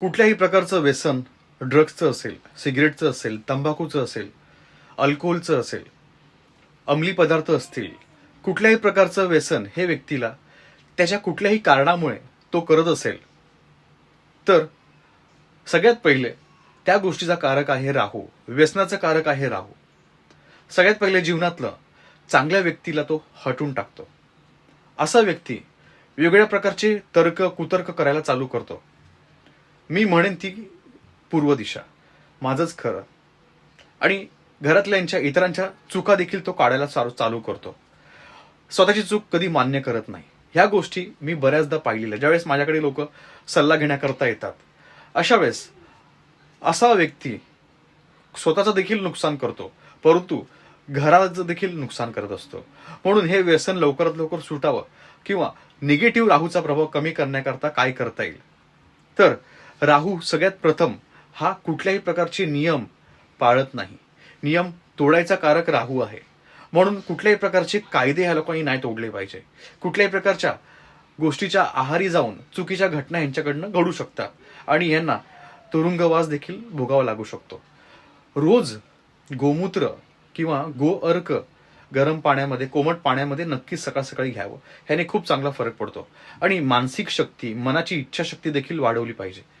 कुठल्याही प्रकारचं व्यसन ड्रग्सचं असेल सिगरेटचं असेल तंबाखूचं असेल अल्कोहोलचं असेल अंमली पदार्थ असतील कुठल्याही प्रकारचं व्यसन हे व्यक्तीला त्याच्या कुठल्याही कारणामुळे तो करत असेल तर सगळ्यात पहिले त्या गोष्टीचा कारक आहे राहू व्यसनाचं कारक आहे राहू. सगळ्यात पहिले जीवनातलं चांगल्या व्यक्तीला तो हटून टाकतो. असा व्यक्ती वेगळ्या प्रकारचे तर्क कुतर्क करायला चालू करतो. मी म्हणेन ती पूर्व दिशा. माझंच खरं. आणि घरातल्यांच्या इतरांच्या चुका देखील तो काढायला चालू चालू करतो. स्वतःची चूक कधी मान्य करत नाही. ह्या गोष्टी मी बऱ्याचदा पाहिलेल्या. ज्यावेळेस माझ्याकडे लोक सल्ला घेण्याकरता येतात. अशा वेळेस असा व्यक्ती स्वतःचं देखील नुकसान करतो. परंतु घराचं देखील नुकसान करत असतो. म्हणून हे व्यसन लवकरात लवकर सुटावं किंवा निगेटिव्ह राहूचा प्रभाव कमी करण्याकरता काय करता येईल? तर राहू सगळ्यात प्रथम हा कुठल्याही प्रकारचे नियम पाळत नाही. नियम तोडायचा कारक राहू आहे. म्हणून कुठल्याही प्रकारचे कायदे ह्या लोकांनी नाही तोडले पाहिजे. कुठल्याही प्रकारच्या गोष्टीच्या आहारी जाऊन चुकीच्या घटना यांच्याकडनं घडू शकतात. आणि यांना तुरुंगवास देखील भोगावा लागू शकतो. रोज गोमूत्र किंवा गो अर्क गरम पाण्यामध्ये कोमट पाण्यामध्ये नक्कीच सकाळ सकाळी घ्यावं. ह्याने खूप चांगला फरक पडतो. आणि मानसिक शक्ती मनाची इच्छाशक्ती देखील वाढवली पाहिजे.